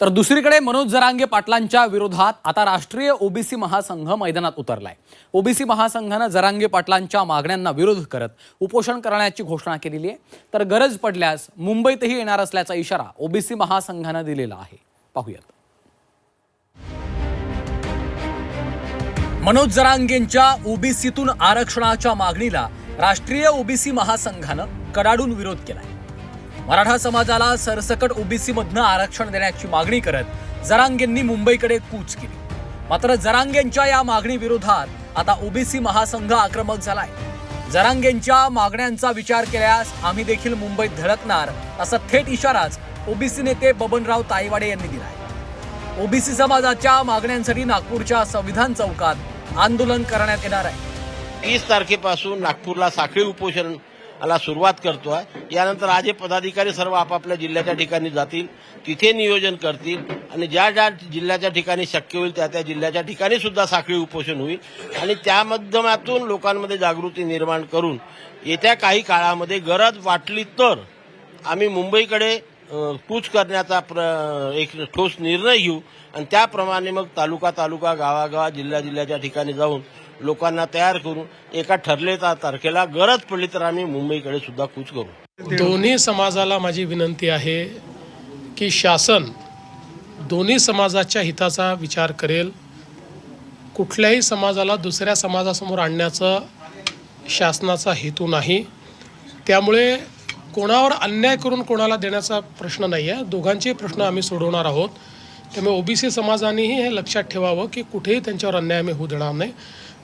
तर दुसरीकडे मनोज जरांगे पाटलांच्या विरोधात आता राष्ट्रीय ओबीसी महासंघ मैदानात उतरलाय. ओबीसी महासंघानं जरांगे पाटलांच्या मागण्यांना विरोध करत उपोषण करण्याची घोषणा केलेली आहे. तर गरज पडल्यास मुंबईतही येणार असल्याचा इशारा ओबीसी महासंघानं दिलेला आहे. पाहूयात. मनोज जरांगेंच्या ओबीसीतून आरक्षणाच्या मागणीला राष्ट्रीय ओबीसी महासंघानं कडाडून विरोध केलाय. मराठा समाजाला सरसकट ओबीसी मधनं आरक्षण देण्याची मागणी करत जरांगेंनी मुंबईकडे कूच केली. मात्र जरांगेंच्या या मागणी विरोधात आता ओबीसी महासंघ आक्रमक झालाय. जरांगेंच्या मागण्यांचा विचार केल्यास आम्ही देखील मुंबईत धडकणार असा थेट इशाराच ओबीसी नेते बबनराव ताईवाडे यांनी दिलाय. ओबीसी समाजाच्या मागण्यांसाठी नागपूरच्या संविधान चौकात आंदोलन करण्यात येणार आहे. तीस तारखेपासून नागपूरला साखळी उपोषण उपोषणाला सुरुवात करतोय. यानंतर आज हे पदाधिकारी सर्व आपापल्या जिल्ह्याच्या ठिकाणी जातील तिथे नियोजन करतील आणि ज्या ज्या जिल्ह्याच्या ठिकाणी शक्य होईल त्या त्या जिल्ह्याच्या ठिकाणी सुद्धा साखळी उपोषण होईल. आणि त्या माध्यमातून लोकांमध्ये जागृती निर्माण करून येत्या काही काळामध्ये गरज वाटली तर आम्ही मुंबईकडे कूच करण्याचा प्र एक ठोस निर्णय घेऊ आणि त्याप्रमाणे मग तालुका तालुका गावागावा जिल्हा जिल्ह्याच्या ठिकाणी जाऊन लोकांना तयार करून एका ठरलेल्या तारखेला गरज पडली तर आम्ही मुंबईकडे सुद्धा कूच करू. दोन्ही समाजाला माझी विनंती आहे की शासन दोन्ही समाजाच्या हिताचा विचार करेल. कुठल्याही समाजाला दुसऱ्या समाजासमोर आणण्याचा शासनाचा हेतू नाही. त्यामुळे कोणावर अन्याय करून कोणाला देण्याचा प्रश्न नाही आहे दोघांचे प्रश्न आम्ही सोडवणार आहोत. त्यामुळे ओबीसी समाजानेही हे लक्षात ठेवावं की कुठेही त्यांच्यावर अन्याय आम्ही होऊ देणार नाही.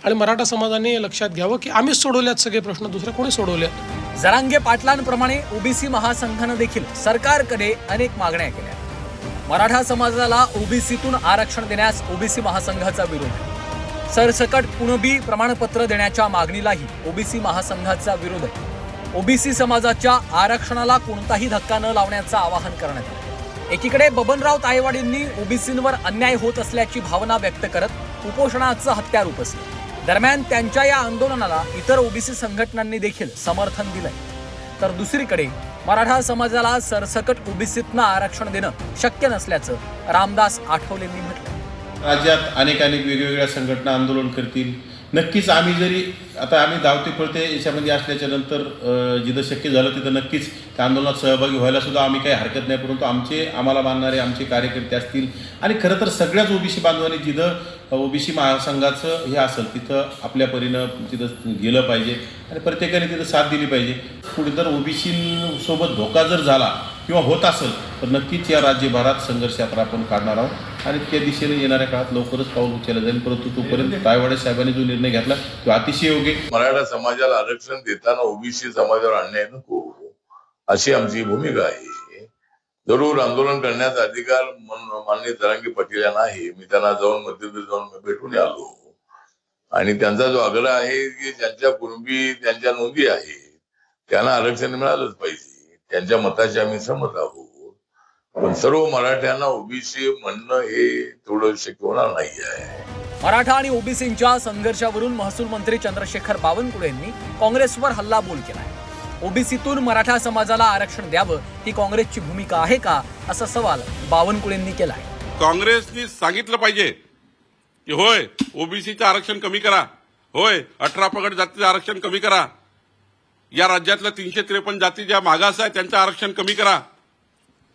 आणि मराठा समाजाने लक्षात घ्यावं की आम्हीच सोडवल्यात सगळे प्रश्न दुसरे कोणी सोडवल्यात जरांगे पाटलांप्रमाणे ओबीसी महासंघानं देखील सरकारकडे अनेक मागण्या केल्या. मराठा समाजाला ओबीसीतून आरक्षण देण्यास ओबीसी महासंघाचा विरोध. सरसकट कुणबी प्रमाणपत्र देण्याच्या मागणीलाही ओबीसी महासंघाचा विरोध आहे. ओबीसी समाजाच्या आरक्षणाला कोणताही धक्का न लावण्याचं आवाहन करण्यात आलं. एकीकडे बबनराव तायवाडींनी ओबीसींवर अन्याय होत असल्याची भावना व्यक्त करत उपोषणाचं हत्यार उपसलं दरम्यान त्यांच्या या आंदोलनाला इतर ओबीसी संघटनांनी देखील समर्थन दिलंय. तर दुसरीकडे मराठा समाजाला सरसकट ओबीसीतनं आरक्षण देणं शक्य नसल्याचं रामदास आठवलेंनी म्हटलं राज्यात अनेक अनेक वेगवेगळ्या संघटना आंदोलन करतील. नक्कीच आम्ही जरी आता आम्ही धावते पळते याच्यामध्ये असल्याच्या नंतर जिथं शक्य झालं तिथं नक्कीच त्या आंदोलनात सहभागी व्हायला सुद्धा आम्ही काही हरकत नाही परंतु आमचे आम्हाला मानणारे आमचे कार्यकर्ते असतील आणि खरं तर सगळ्याच ओबीसी बांधवांनी जिथं ओबीसी महासंघाचं हे असेल तिथं आपल्या परीनं तिथं गेलं पाहिजे आणि प्रत्येकाने तिथं साथ दिली पाहिजे. पुढे जर ओबीसीसोबत धोका जर झाला किंवा होत असेल तर नक्कीच या राज्यभरात संघर्ष यात्रा आपण काढणार आहोत. आणि त्या दिशेने येणाऱ्या काळात लवकरच पाऊल उचललं जाईल. परंतु तोपर्यंत तायवाडे साहेबांनी जो निर्णय घेतला तो अतिशय योग्य मराठा समाजाला आरक्षण देताना ओबीसी समाजावर अन्याय नको. अशी आमची भूमिका आहे. जरूर आंदोलन करण्याचा अधिकार माननीय जरांगी पाटील यांना आहे. मी त्यांना जाऊन मध्यंतरी जाऊन भेटून आलो. आणि त्यांचा जो आग्रह आहे की ज्यांच्या कुणबी त्यांच्या नोंदी आहेत त्यांना आरक्षण मिळालंच पाहिजे. त्यांच्या मताशी आम्ही सहमत आहोत. पण सर्व मराठ्यांना ओबीसी म्हणणं हे थोडं शक्य होणार नाही आहे मराठा आणि ओबीसींच्या संघर्षावरून महसूल मंत्री चंद्रशेखर बावनकुळे यांनी काँग्रेसवर हल्लाबोल केलाय. ओबीसीतून मराठा समाजाला आरक्षण द्यावं ही काँग्रेसची भूमिका आहे का असा सवाल बावनकुळेंनी केलाय. काँग्रेसनी सांगितलं पाहिजे की होय ओबीसीचं आरक्षण कमी करा. होय अठरा पगड जातीचं आरक्षण कमी करा. या राज्यातल्या तीनशे त्रेपन्न जाती ज्या मागास आहे त्यांचं आरक्षण कमी करा.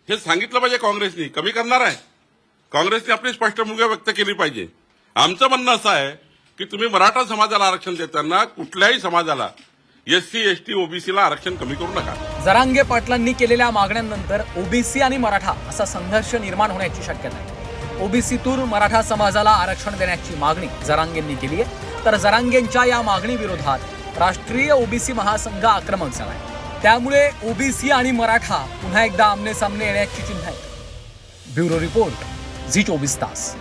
हे सांगितलं पाहिजे काँग्रेसनी. कमी करणार आहे. काँग्रेसने आपली स्पष्ट भूमिका व्यक्त केली पाहिजे. आमचं म्हणणं असं आहे की तुम्ही मराठा समाजाला आरक्षण देताना कुठल्याही समाजाला एससी एसटी ओबीसीला आरक्षण कमी करू नका. जरांगे पाटलांनी केलेल्या मागण्यांनंतर ओबीसी आणि मराठा असा संघर्ष निर्माण होण्याची शक्यता आहे. ओबीसीतून मराठा समाजाला आरक्षण देण्याची मागणी जरांगेंनी केली आहे. तर जरांगेंच्या या मागणीविरोधात राष्ट्रीय ओबीसी महासंघ आक्रमक झाला आहे त्यामुळे ओबीसी आणि मराठा पुन्हा एकदा आमने सामने येण्याची चिन्ह आहेत. ब्युरो रिपोर्ट झी चोवीस तास.